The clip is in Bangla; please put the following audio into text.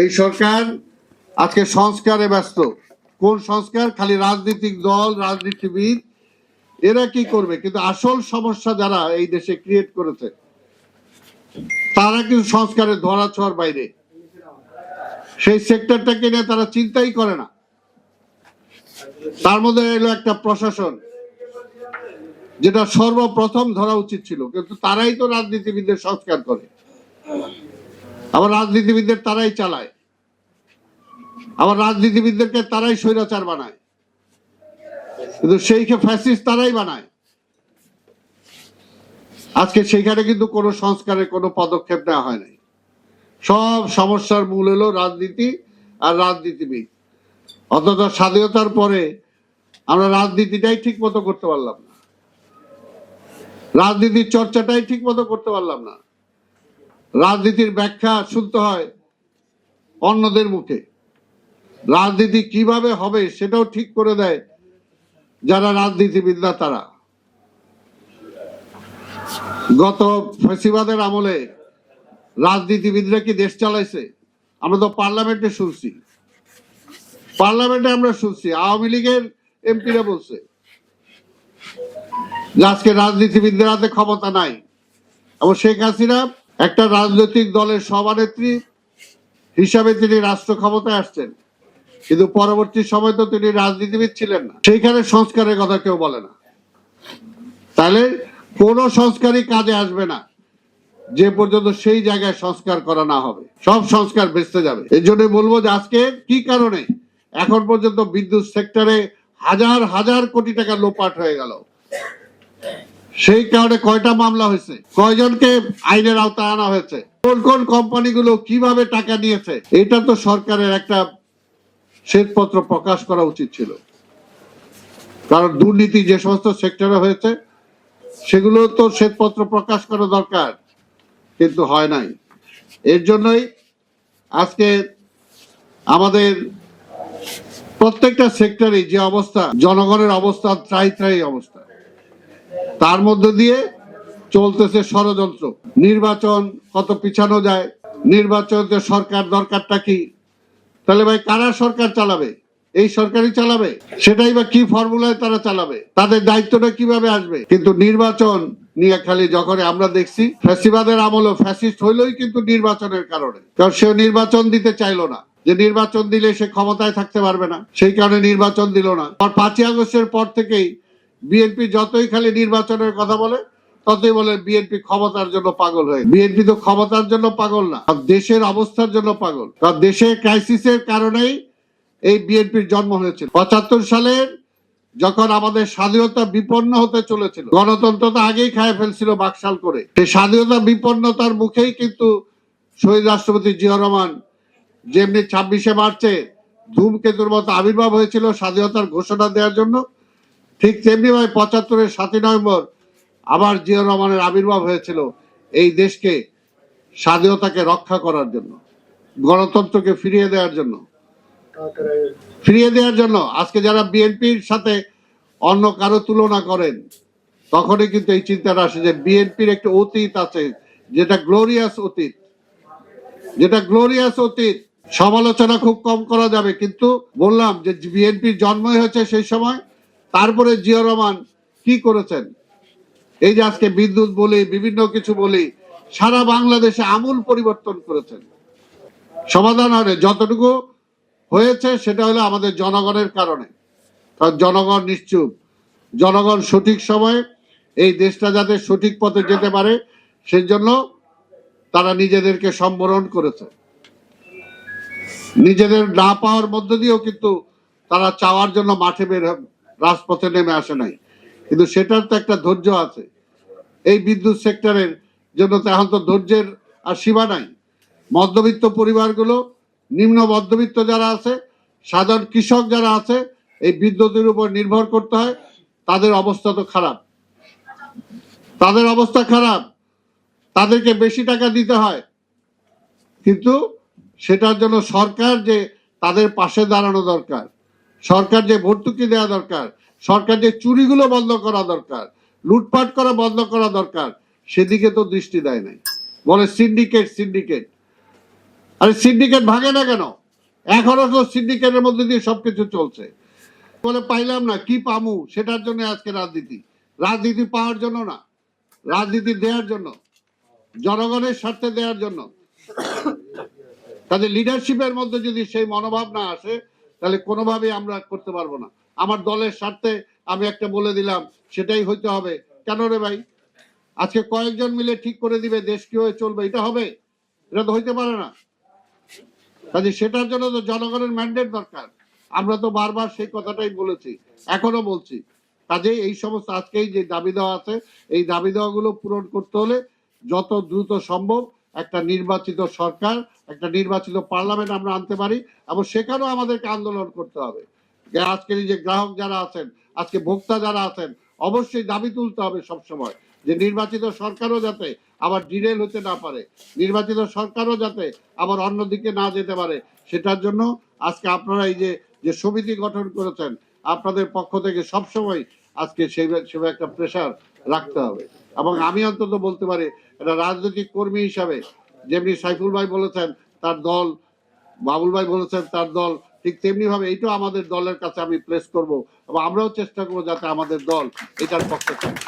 এই সরকার আজকে সংস্কারে ব্যস্ত। কোন সংস্কার? খালি রাজনৈতিক দল, রাজনীতিবিদ, এরা কি করবে? কিন্তু আসল সমস্যা যারা এই দেশে ক্রিয়েট করেছে, তারা কিন্তু সংস্কারের ধরা ছোঁয়ার বাইরে। সেই সেক্টরটাকে নিয়ে তারা চিন্তাই করে না। তার মধ্যে এলো একটা প্রশাসন, যেটা সর্বপ্রথম ধরা উচিত ছিল, কিন্তু তারাই তো রাজনীতিবিদদের সংস্কার করে। আবার রাজনীতিবিদদের তারাই চালায়। আবার রাজনীতিবিদদেরকে তারাই স্বৈরাচার বানায়। কিন্তু সেইকে ফ্যাসিস্ট তারাই বানায়। আজকে সেইখানে কিন্তু কোনো সংস্কারের কোনো পদক্ষেপ নেওয়া হয় নাই। সব সমস্যার মূল হলো রাজনীতি আর রাজনীতিবিদ। অথচ স্বাধীনতার পরে আমরা রাজনীতিটাই ঠিক মতো করতে পারলাম না। রাজনীতির চর্চাটাই ঠিক মতো করতে পারলাম না। রাজনীতির ব্যাখ্যা শুনতে হয় অন্যদের মুখে। রাজনীতি কীভাবে হবে সেটাও ঠিক করে দেয় যারা রাজনীতিবিদরা তারা। গত ফেসিবাদের আমলে রাজনীতিবিদরা কি দেশ চালাইছে? আমরা তো পার্লামেন্টে শুনছি। পার্লামেন্টে আমরা শুনছি, আওয়ামী লীগের এমপিরা বলছে যে আজকে রাজনীতিবিদদের হাতে ক্ষমতা নাই। এবং শেখ হাসিনা একটা রাজনৈতিক দলের সভানেত্রী হিসাবে তিনি রাষ্ট্র ক্ষমতায় আসছেন। কিন্তু পরবর্তী সময় তো তিনি রাজনীতিবিদ ছিলেন না। সেইখানে সংস্কারের কথা কেউ বলে না। তাহলে কোন সংস্কারই কাজে আসবে না। যে পর্যন্ত সেই জায়গায় সংস্কার করা না হবে। সব সংস্কার বেঁচতে যাবে। এই জন্য বলব যে আজকে কি কারণে? এখন পর্যন্ত বিদ্যুৎ সেক্টরে হাজার হাজার কোটি টাকা লোপাট হয়ে গেল। সেই কারণে কয়টা মামলা হয়েছে? কয়জনকে আইনের আওতায় আনা হয়েছে? কোন কোন কোম্পানিগুলো কীভাবে টাকা নিয়েছে? এটা তো সরকারের একটা শ্বেতপত্র প্রকাশ করা উচিত ছিল। কারণ দুর্নীতি যে সমস্ত সেক্টরে হয়েছে, সেগুলো তো শ্বেতপত্র প্রকাশ করা দরকার, কিন্তু হয় নাই। এর জন্যই আজকে আমাদের প্রত্যেকটা সেক্টরে যে অবস্থা, জনগণের অবস্থা, ত্রাই ত্রাই অবস্থা। তার মধ্য দিয়ে চলতেছে ষড়যন্ত্র। নির্বাচন কত পিছানো যায়? নির্বাচনতে সরকার দরকারটা কি? তাহলে ভাই, কারা সরকার চালাবে? এই সরকারই চালাবে? সেটাই বা কি ফর্মুলায় তারা চালাবে? তাদের দায়িত্বটা কীভাবে আসবে? কিন্তু নির্বাচন নিয়ে খালি যখন আমরা দেখছি, ফ্যাসিবাদের আমল ফ্যাসিস্ট হইলেই কিন্তু নির্বাচনের কারণে। কারণ সে নির্বাচন দিতে চাইলো না। যে নির্বাচন দিলে সে ক্ষমতায় থাকতে পারবে না। সেই কারণে নির্বাচন দিল না। পাঁচই আগস্টের পর থেকেই বিএনপি যতই খালি নির্বাচনের কথা বলে, ততই বলে বিএনপি ক্ষমতার জন্য পাগল হয়ে। বিএনপি তো ক্ষমতার জন্য পাগল না দেশের অবস্থার জন্য পাগল। কারণ দেশের ক্রাইসিসের কারণেই এই বিএনপির জন্ম হয়েছিল। পঁচাত্তর সালের যখন আমাদের স্বাধীনতা বিপন্ন হতে চলেছিল, গণতন্ত্র তো আগেই খায় ফেলছিল বাকশাল করে। সেই স্বাধীনতা বিপন্নতার মুখেই কিন্তু শহীদ রাষ্ট্রপতি জিয়া রহমান যেমনি ছাব্বিশে মার্চে ধূমকেতুর মতো আবির্ভাব হয়েছিল স্বাধীনতার ঘোষণা দেওয়ার জন্য ঠিক তেমনি ভাবে পঁচাত্তরের সাতই নভেম্বর আবার জিয়া রহমানের আবির্ভাব হয়েছিল এই দেশকে স্বাধীনতাকে রক্ষা করার জন্য, গণতন্ত্রকে ফিরিয়ে দেওয়ার জন্য। ফিরিয়ে দেওয়ার জন্য। আজকে যারা বিএনপির সাথে অন্য কারও তুলনা করেন, তখনই কিন্তু এই চিন্তাটা আসে যে বিএনপির একটা অতীত আছে, যেটা গ্লোরিয়াস অতীত। যেটা গ্লোরিয়াস অতীত। সমালোচনা খুব কম করা যাবে, কিন্তু বললাম যে বিএনপির জন্মই হয়েছে সেই সময়। তারপরে জিয়া রহমান কি করেছেন? এই যে আজকে বিদ্যুৎ বলি, বিভিন্ন কিছু বলি, সারা বাংলাদেশে আমূল পরিবর্তন করেছেন। সমাধান হবে যতটুকু হয়েছে সেটা হলো আমাদের জনগণের কারণে। কারণ জনগণ নিশ্চুপ। জনগণ সঠিক সময়ে এই দেশটা যাতে সঠিক পথে যেতে পারে সেই জন্য তারা নিজেদেরকে সম্বরণ করেছে। নিজেদের না পাওয়ার মধ্য দিয়েও কিন্তু তারা চাওয়ার জন্য মাঠে বের রাজপথে নেমে আসে নাই। কিন্তু সেটার তো একটা ধৈর্য আছে। এই বিদ্যুৎ সেক্টরের জন্য তো এখন তো ধৈর্যের আর সীমা নাই। মধ্যবিত্ত পরিবারগুলো, নিম্ন মধ্যবিত্ত যারা আছে, সাধারণ কৃষক যারা আছে, এই বিদ্যুতের উপর নির্ভর করতে হয়। তাদের অবস্থা তো খারাপ। তাদের অবস্থা খারাপ। তাদেরকে বেশি টাকা দিতে হয়। কিন্তু সেটার জন্য সরকার যে তাদের পাশে দাঁড়ানো দরকার। সরকার যে ভর্তুকি দেওয়া দরকার, সরকার যে চুরিগুলো বন্ধ করা দরকার, লুটপাট করা বন্ধ করা দরকার, সেদিকে তো দৃষ্টি দেয় নাই। বলে সিন্ডিকেট সিন্ডিকেট আরে সিন্ডিকেট ভাঙে না কেন? এখনও তো সিন্ডিকেটের মধ্যে দিয়ে সবকিছু চলছে। বলে পাইলাম না, কি পামু? সেটার জন্য আজকে রাজনীতি। রাজনীতি পাওয়ার জন্য না, রাজনীতি দেওয়ার জন্য, জনগণের স্বার্থে দেওয়ার জন্য। তাদের লিডারশিপের মধ্যে যদি সেই মনোভাব না আসে তাহলে কোনোভাবেই আমরা করতে পারব না। আমার দলের স্বার্থে আমি একটা বলে দিলাম, সেটাই হইতে হবে। কেন রে ভাই? আজকে কয়েকজন মিলে ঠিক করে দিবে দেশ কীভাবে চলবে, এটা হবে? এটা তো হইতে পারে না। কাজে সেটার জন্য তো জনগণের ম্যান্ডেট দরকার। আমরা তো বারবার সেই কথাটাই বলেছি, এখনও বলছি। কাজেই এই সমস্ত আজকেই যে দাবি দেওয়া আছে, এই দাবি দেওয়াগুলো পূরণ করতে হলে যত দ্রুত সম্ভব একটা নির্বাচিত সরকার, একটা নির্বাচিত পার্লামেন্ট আমরা আনতে পারি এবং সেখানেও আমাদেরকে আন্দোলন করতে হবে। আজকের যে গ্রাহক যারা আছেন, আজকে ভোক্তা যারা আছেন, অবশ্যই দাবি তুলতে হবে সবসময় যে নির্বাচিত সরকারও যাতে আবার ডিরেল হতে না পারে, নির্বাচিত সরকারও যাতে আবার অন্যদিকে না যেতে পারে, সেটার জন্য আজকে আপনারা এই যে যে সমিতি গঠন করেছেন, আপনাদের পক্ষ থেকে সবসময় আজকে সেই সেভাবে একটা প্রেশার রাখতে হবে। এবং আমি অন্তত বলতে পারি একটা রাজনৈতিক কর্মী হিসাবে, যেমনি সাইফুল ভাই বলেছেন, তার দল, বাবুল ভাই বলেছেন, তার দল, ঠিক তেমনি ভাবে এইটাও আমাদের দলের কাছে আমি প্লেস করব। এবং আমরাও চেষ্টা করব যাতে আমাদের দল এটার পক্ষে থাকে